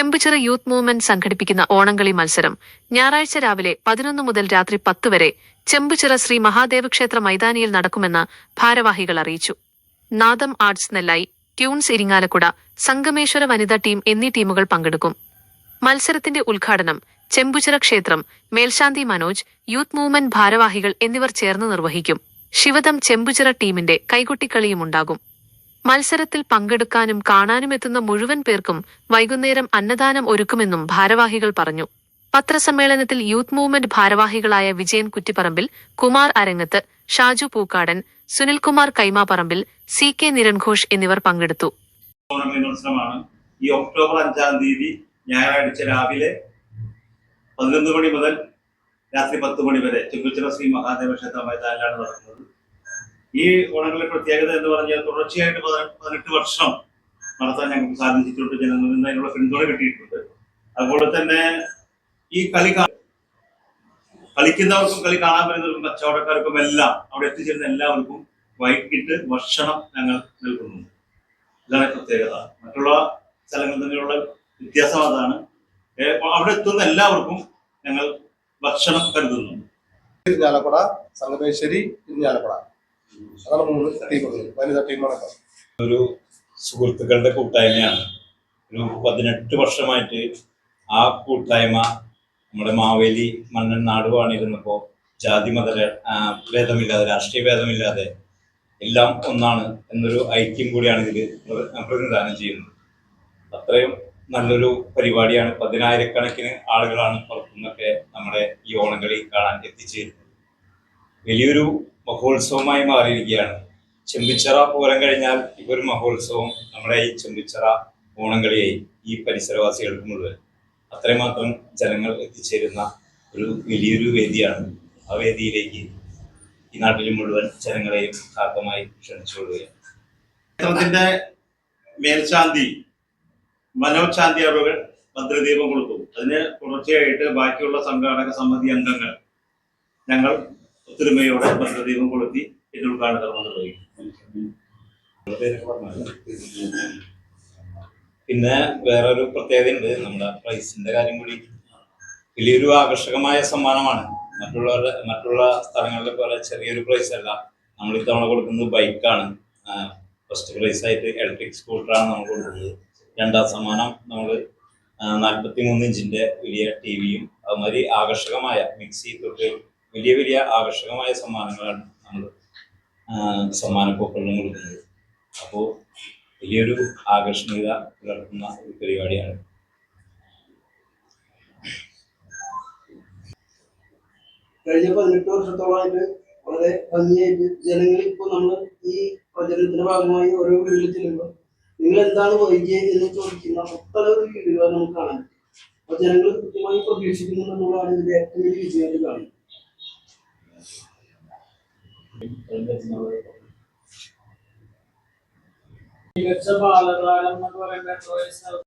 Chembuchira youth movement സംഘടിപ്പിക്കുന്ന ഓണംകളി മത്സരം ഞായറാഴ്ച രാവിലെ പതിനൊന്ന് മുതൽ രാത്രി പത്ത് വരെ ചെമ്പുചിറ ശ്രീ മഹാദേവ ക്ഷേത്ര മൈതാനിയിൽ നടക്കുമെന്ന് ഭാരവാഹികൾ അറിയിച്ചു. നാദം ആർട്സ് നെല്ലായി ട്യൂൺസ് ഇരിങ്ങാലക്കുട സംഗമേശ്വര വനിതാ ടീം എന്നീ ടീമുകൾ പങ്കെടുക്കും. മത്സരത്തിന്റെ ഉദ്ഘാടനം ചെമ്പുചിറ ക്ഷേത്രം മേൽശാന്തി മനോജ് യൂത്ത് മൂവ്മെന്റ് ഭാരവാഹികൾ എന്നിവർ ചേർന്ന് നിർവഹിക്കും. ശിവദം ചെമ്പുചിറ ടീമിന്റെ കൈകൊട്ടിക്കളിയും ഉണ്ടാകും. മത്സരത്തിൽ പങ്കെടുക്കാനും കാണാനും എത്തുന്ന മുഴുവൻ പേർക്കും വൈകുന്നേരം അന്നദാനം ഒരുക്കുമെന്നും ഭാരവാഹികൾ പറഞ്ഞു. പത്രസമ്മേളനത്തിൽ യൂത്ത് മൂവ്മെന്റ് ഭാരവാഹികളായ വിജയൻ കുറ്റിപ്പറമ്പിൽ കുമാർ അരങ്ങത്ത് ഷാജു പൂക്കാടൻ സുനിൽകുമാർ കൈമാപ്പറമ്പിൽ സി കെ നിരൺഘോഷ് എന്നിവർ പങ്കെടുത്തു. ഈ ഒക്ടോബർ അഞ്ചാം തീയതി ഞായറാഴ്ച രാവിലെ പതിനൊന്ന് മണി മുതൽ രാത്രി പത്ത് മണി വരെ ചെമ്പുച്ചിറ ശ്രീ മഹാദേവ ക്ഷേത്ര മൈതാനിലാണ് നടക്കുന്നത് ഈ ഓണങ്ങളുടെ പ്രത്യേകത എന്ന് പറഞ്ഞാൽ തുടർച്ചയായിട്ട് പതിനെ- പതിനെട്ട് വർഷം നടത്താൻ ഞങ്ങൾക്ക് സാധിച്ചിട്ടുണ്ട്. ജനങ്ങളിൽ നിന്ന് അതിനുള്ള പിന്തുണ കിട്ടിയിട്ടുണ്ട്. അതുപോലെ തന്നെ ഈ കളി കളിക്കുന്നവർക്കും കളി കാണാൻ വരുന്നവർക്കും കച്ചവടക്കാർക്കും എല്ലാം അവിടെ എത്തിച്ചേരുന്ന എല്ലാവർക്കും വൈകിട്ട് ഭക്ഷണം ഞങ്ങൾ നൽകുന്നുണ്ട് ഇതാണ് പ്രത്യേകത. മറ്റുള്ള സ്ഥലങ്ങളിൽ തമ്മിലുള്ള വ്യത്യാസം അതാണ്. അവിടെ എത്തുന്ന എല്ലാവർക്കും ഞങ്ങൾ ഭക്ഷണം കരുതുന്നുണ്ട് ഇരിഞ്ഞാലക്കുട സംഗമേശ്വരി ഇരിഞ്ഞാലക്കുട അതാണ് മൂന്ന് ടീമുകൾ വനിതാ ടീമടക്കം സുഹൃത്തുക്കളുടെ കൂട്ടായ്മയാണ്. ഒരു പതിനെട്ട് വർഷമായിട്ട് ആ കൂട്ടായ്മ നമ്മുടെ മാവേലി മണ്ണൻ നാടുവാണിരുന്നപ്പോൾ ജാതി മത ഭേദമില്ലാതെ രാഷ്ട്രീയ ഭേദമില്ലാതെ എല്ലാം ഒന്നാണ് എന്നൊരു ഐക്യം കൂടിയാണ് ഇതിൽ പ്രതിനിധാനം ചെയ്യുന്നത്. അത്രയും നല്ലൊരു പരിപാടിയാണ്. പതിനായിരക്കണക്കിന് ആളുകളാണ് പുറത്തുനിന്നൊക്കെ നമ്മുടെ ഈ ഓണങ്ങളി കാണാൻ എത്തിച്ചേരുന്നത്. വലിയൊരു മഹോത്സവമായി മാറിയിരിക്കുകയാണ്. ചെമ്പിച്ചറ പൂരം കഴിഞ്ഞാൽ ഇവർ മഹോത്സവം നമ്മുടെ ഈ ചെമ്പിച്ചറ ഓണംകളിയായി ഈ പരിസരവാസികൾക്ക് മുഴുവൻ. അത്രമാത്രം ജനങ്ങൾ എത്തിച്ചേരുന്ന ഒരു വലിയൊരു വേദിയാണ്. ആ വേദിയിലേക്ക് ഈ നാട്ടിൽ മുഴുവൻ ജനങ്ങളെയും കാക്കമായി ക്ഷണിച്ചുകൊള്ളുകയാണ്. മേൽശാന്തി മനോജ് ശാന്തി അവകൾ മന്ത്രിദീപം കൊടുക്കും അതിന് തുടർച്ചയായിട്ട് ബാക്കിയുള്ള സംഘാടക സമിതി അംഗങ്ങൾ ഞങ്ങൾ ഒത്തൊരുമയോടെ ഭദ്രദീപം കൊളുത്തി ഇതിൽ ഉദ്ഘാടന കർമ്മം നിർവഹിക്കും. പിന്നെ വേറൊരു പ്രത്യേകത ഉണ്ട് നമ്മുടെ പ്രൈസിന്റെ കാര്യം കൂടി. വലിയൊരു ആകർഷകമായ സമ്മാനമാണ്. മറ്റുള്ളവരുടെ മറ്റുള്ള സ്ഥലങ്ങളിലെ പോലെ ചെറിയൊരു പ്രൈസ് അല്ല. നമ്മൾ ഇത്തവണ കൊടുക്കുന്നത് ബൈക്കാണ് ഫസ്റ്റ് പ്രൈസ് ആയിട്ട് ഇലക്ട്രിക് സ്കൂട്ടറാണ് നമ്മൾ കൊടുക്കുന്നത്. രണ്ടാം സമ്മാനം നമ്മൾ നാൽപ്പത്തി മൂന്ന് ഇഞ്ചിന്റെ വലിയ ടി വിയും അതുമാതിരി ആകർഷകമായ മിക്സി തൊട്ട് വലിയ വലിയ ആകർഷകമായ സമ്മാനങ്ങളാണ് നമ്മൾ സമ്മാനപ്പൊക്കളിലും കൊടുക്കുന്നത്. അപ്പോൾ വലിയൊരു ആകർഷണീയത പുലർത്തുന്ന ഒരു പരിപാടിയാണ്. കഴിഞ്ഞ പതിനെട്ട് വർഷത്തോളമായിട്ട് വളരെ ഭംഗിയായിട്ട് ജനങ്ങൾ ഇപ്പോൾ നമ്മൾ ഈ പ്രചരണത്തിന്റെ ഭാഗമായി ഓരോ വീടുകളിൽ ചെല്ലുമ്പോൾ നിങ്ങൾ എന്താണ് വൈകിയത് എന്ന് ചോദിക്കുന്ന ഒട്ടനവധി വീടുകൾ നമുക്ക് കാണാൻ അപ്പൊ ജനങ്ങൾ കൃത്യമായി പ്രതീക്ഷിക്കുന്നു എന്നുള്ളതാണ് ഇതിന്റെ ഏറ്റവും വലിയ വിജയമായിട്ട് കാണുന്നത്. മികച്ച ബാലതാരം എത്ര വയസ്സാവും